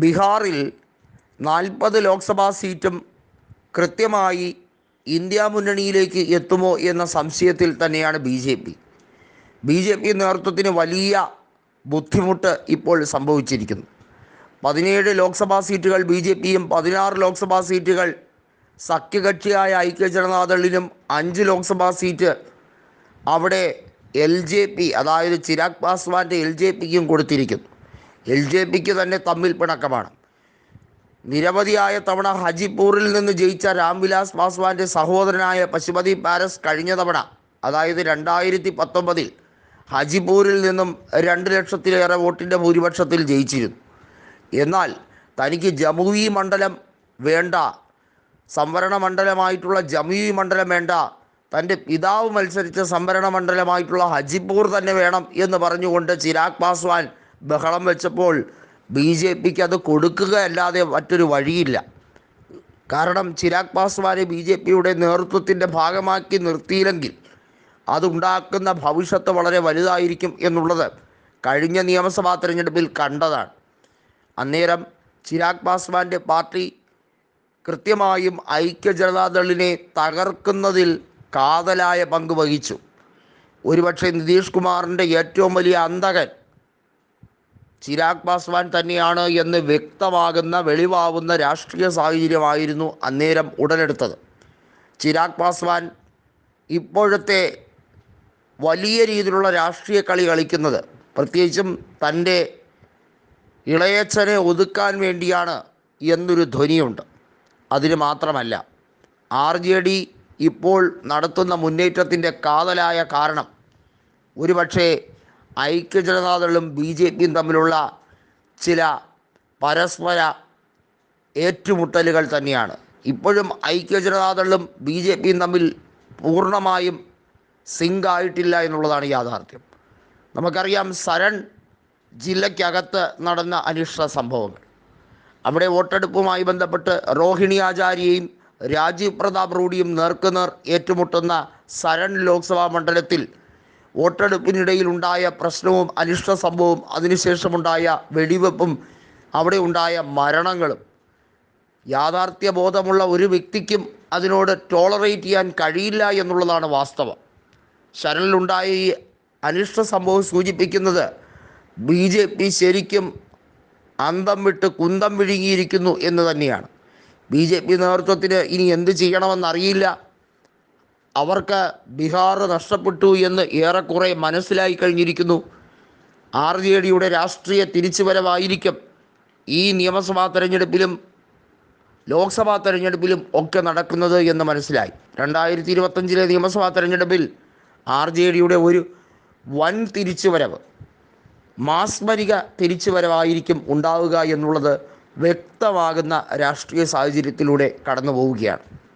ബീഹാറിൽ നാൽപ്പത് ലോക്സഭാ സീറ്റും കൃത്യമായി ഇന്ത്യ മുന്നണിയിലേക്ക് എത്തുമോ എന്ന സംശയത്തിൽ തന്നെയാണ് B J P. B J P നേതൃത്വത്തിന് വലിയ ബുദ്ധിമുട്ട് ഇപ്പോൾ സംഭവിച്ചിരിക്കുന്നു. പതിനേഴ് ലോക്സഭാ സീറ്റുകൾ ബി ജെ പിയും പതിനാറ് ലോക്സഭാ സീറ്റുകൾ സഖ്യകക്ഷിയായ ഐക്യ ജനതാദളിനും അഞ്ച് ലോക്സഭാ സീറ്റ് അവിടെ എൽ ജെ പി അതായത് ചിരാഗ് പാസ്വാന്റെ എൽ ജെ പിക്കും കൊടുത്തിരിക്കുന്നു. എൽ ജെ പിക്ക് തന്നെ തമ്മിൽ പിണക്കമാണ്. നിരവധിയായ തവണ ഹജിപൂറിൽ നിന്ന് ജയിച്ച രാംവിലാസ് പാസ്വാന്റെ സഹോദരനായ പശുപതി പാരസ് കഴിഞ്ഞ തവണ അതായത് രണ്ടായിരത്തി പത്തൊമ്പതിൽ ഹജിപൂരിൽ നിന്നും രണ്ട് ലക്ഷത്തിലേറെ വോട്ടിന്റെ ഭൂരിപക്ഷത്തിൽ ജയിച്ചിരുന്നു. എന്നാൽ തനിക്ക് ജമുവി മണ്ഡലം വേണ്ട സംവരണ മണ്ഡലമായിട്ടുള്ള ജമുവി മണ്ഡലം വേണ്ട തന്റെ പിതാവ് മത്സരിച്ച സംവരണ മണ്ഡലമായിട്ടുള്ള ഹജിപൂർ തന്നെ വേണം എന്ന് പറഞ്ഞുകൊണ്ട് ചിരാഗ് പാസ്വാൻ ബഹളം വെച്ചപ്പോൾ ബി ജെ പിക്ക് അത് കൊടുക്കുക അല്ലാതെ മറ്റൊരു വഴിയില്ല. കാരണം ചിരാഗ് പാസ്വാനെ ബി ജെ പിയുടെ നേതൃത്വത്തിന്റെ ഭാഗമാക്കി നിർത്തിയില്ലെങ്കിൽ അതുണ്ടാക്കുന്ന ഭവിഷ്യത്ത് വളരെ വലുതായിരിക്കും എന്നുള്ളത് കഴിഞ്ഞ നിയമസഭാ തിരഞ്ഞെടുപ്പിൽ കണ്ടതാണ്. അന്നേരം ചിരാഗ് പാസ്വാന്റെ പാർട്ടി കൃത്യമായും ഐക്യ ജനതാദളിനെ തകർക്കുന്നതിൽ കാതലായ പങ്ക് വഹിച്ചു. ഒരുപക്ഷെ നിതീഷ് കുമാറിന്റെ ഏറ്റവും വലിയ അന്തകൻ ചിരാഗ് പാസ്വാൻ തന്നെയാണ് എന്ന് വ്യക്തമാകുന്ന വെളിവാവുന്ന രാഷ്ട്രീയ സാഹചര്യമായിരുന്നു അന്നേരം ഉടലെടുത്തത്. ചിരാഗ് പാസ്വാൻ ഇപ്പോഴത്തെ വലിയ രീതിയിലുള്ള രാഷ്ട്രീയ കളി കളിക്കുന്നത് പ്രത്യേകിച്ചും തന്റെ ഇളയച്ചനെ ഒതുക്കാൻ വേണ്ടിയാണ് എന്നൊരു ധ്വനിയുണ്ട്. അതിന് മാത്രമല്ല ആർ ജെ ഡി ഇപ്പോൾ നടത്തുന്ന മുന്നേറ്റത്തിന്റെ കാതലായ കാരണം ഒരുപക്ഷെ ഐക്യജനതാദളും ബി ജെ പിയും തമ്മിലുള്ള ചില പരസ്പര ഏറ്റുമുട്ടലുകൾ തന്നെയാണ്. ഇപ്പോഴും ഐക്യ ജനതാദളും ബി ജെ പിയും തമ്മിൽ പൂർണമായും സിങ്ക് ആയിട്ടില്ല എന്നുള്ളതാണ് യാഥാർത്ഥ്യം. നമുക്കറിയാം സരൺ ജില്ലയ്ക്കകത്ത് നടന്ന അനിഷ്ട സംഭവങ്ങൾ. അവിടെ വോട്ടെടുപ്പുമായി ബന്ധപ്പെട്ട് റോഹിണി ആചാര്യയും രാജീവ് പ്രതാപ് റൂഡിയും നേർക്കുനേർ ഏറ്റുമുട്ടുന്ന സരൺ ലോക്സഭാ മണ്ഡലത്തിൽ വോട്ടെടുപ്പിനിടയിൽ ഉണ്ടായ പ്രശ്നവും അനിഷ്ട സംഭവവും അതിനുശേഷമുണ്ടായ വെടിവെപ്പും അവിടെ ഉണ്ടായ മരണങ്ങളും. യാഥാർത്ഥ്യ ബോധമുള്ള ഒരു വ്യക്തിക്കും അതിനോട് ടോളറേറ്റ് ചെയ്യാൻ കഴിയില്ല എന്നുള്ളതാണ് വാസ്തവം. ശരണിലുണ്ടായ ഈ അനിഷ്ട സംഭവം സൂചിപ്പിക്കുന്നത് ബി ജെ പി ശരിക്കും അന്തം വിട്ട് കുന്തം വിഴുങ്ങിയിരിക്കുന്നു എന്ന് തന്നെയാണ്. ബി ജെ പി നേതൃത്വത്തിന് ഇനി എന്ത് ചെയ്യണമെന്നറിയില്ല. അവർക്ക് ബീഹാർ നഷ്ടപ്പെട്ടു എന്ന് ഏറെക്കുറെ മനസ്സിലായി കഴിഞ്ഞിരിക്കുന്നു. ആർ ജെ ഡിയുടെ രാഷ്ട്രീയ തിരിച്ചുവരവായിരിക്കും ഈ നിയമസഭാ തെരഞ്ഞെടുപ്പിലും ലോക്സഭാ തെരഞ്ഞെടുപ്പിലും ഒക്കെ നടക്കുന്നത് എന്ന് മനസ്സിലായി. രണ്ടായിരത്തി ഇരുപത്തഞ്ചിലെ നിയമസഭാ തെരഞ്ഞെടുപ്പിൽ ആർ ജെ ഡിയുടെ ഒരു വൻ തിരിച്ചുവരവ് മാസ്മരിക തിരിച്ചുവരവായിരിക്കും ഉണ്ടാവുക എന്നുള്ളത് വ്യക്തമാകുന്ന രാഷ്ട്രീയ സാഹചര്യത്തിലൂടെ കടന്നു പോവുകയാണ്